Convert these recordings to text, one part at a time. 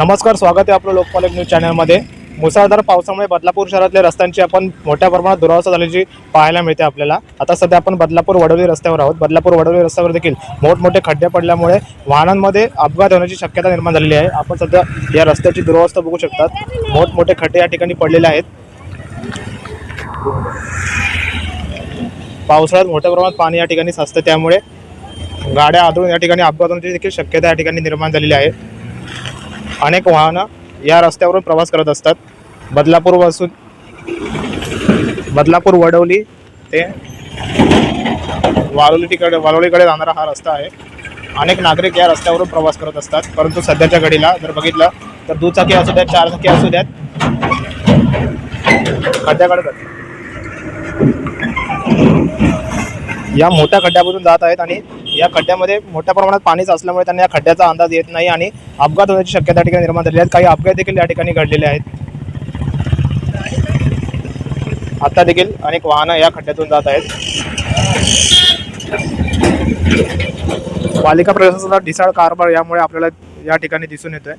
नमस्कार स्वागत आहे आपलं लोकपाल न्यूज चॅनलमध्ये. मुसळधार पावसामुळे बदलापूर शहरातल्या रस्त्यांची आपण मोठ्या प्रमाणात दुरावस्था झाल्याची पाहायला मिळते आपल्याला. आता सध्या आपण बदलापूर वडवली रस्त्यावर आहोत. बदलापूर वडवली रस्त्यावर देखील मोठमोठे खड्डे पडल्यामुळे वाहनांमध्ये अपघात होण्याची शक्यता निर्माण झालेली आहे. आपण सध्या या रस्त्याची दुरावस्था बघू शकतात. मोठमोठे खड्डे या ठिकाणी पडलेले आहेत. पावसाळ्यात मोठ्या प्रमाणात पाणी या ठिकाणी साचतं. त्यामुळे गाड्या आदळून या ठिकाणी अपघात होण्याची देखील शक्यता या ठिकाणी निर्माण झालेली आहे. अनेक वाहनं या रस्त्यावरून प्रवास करत असतात. बदलापूरपासून बदलापूर वडवली ते वालोलीकडे वालोलीकडे जाणारा हा रस्ता आहे. अनेक नागरिक या रस्त्यावरून प्रवास करत असतात. परंतु सध्याच्या घडीला जर बघितलं तर दुचाकी असू द्यात चारचाकी असू द्यात खड्ड्याकडे या मोठ्या खड्ड्यामधून जात आहेत आणि या खड्ड्यामध्ये मोठ्या प्रमाणात पाणीच असल्यामुळे त्यांना या खड्ड्याचा अंदाज येत नाही आणि अपघात होण्याची शक्यता या ठिकाणी निर्माण झाली आहेत काही अपघात देखील या ठिकाणी घडलेले आहेत. आता देखील अनेक वाहनं या खड्ड्यातून जात आहेत. पालिका प्रशासनाचा ढिसाळ कारभार यामुळे आपल्याला या ठिकाणी दिसून येतोय.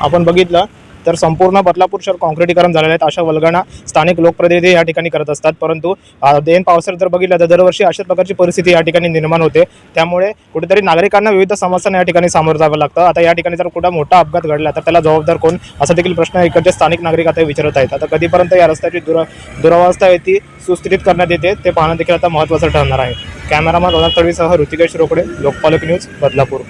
आपण बघितलं तर संपूर्ण बदलापूर शहर काँक्रिटीकरण झालेलं आहेत अशा वल्गना स्थानिक लोकप्रतिनिधी या ठिकाणी करत असतात. परंतु देन पावसाळ्यात जर बघितलं तर दरवर्षी अशाच प्रकारची परिस्थिती या ठिकाणी निर्माण होते. त्यामुळे कुठेतरी नागरिकांना विविध समस्यांना या ठिकाणी सामोरं जावं लागतं. आता या ठिकाणी जर कुठं मोठा अपघात घडला तर त्याला जबाबदार कोण? असा देखील प्रश्न इकडचे स्थानिक नागरिक आता विचारत आहेत. आता कधीपर्यंत या रस्त्याची दुर दुरावस्था आहे ती सुस्थितीत करण्यात येते ते पाहणं देखील आता महत्त्वाचं ठरणार आहे. कॅमेरामन रोनाथ तडवीसह ऋतिकेश रोकडे लोकपालक न्यूज बदलापूर.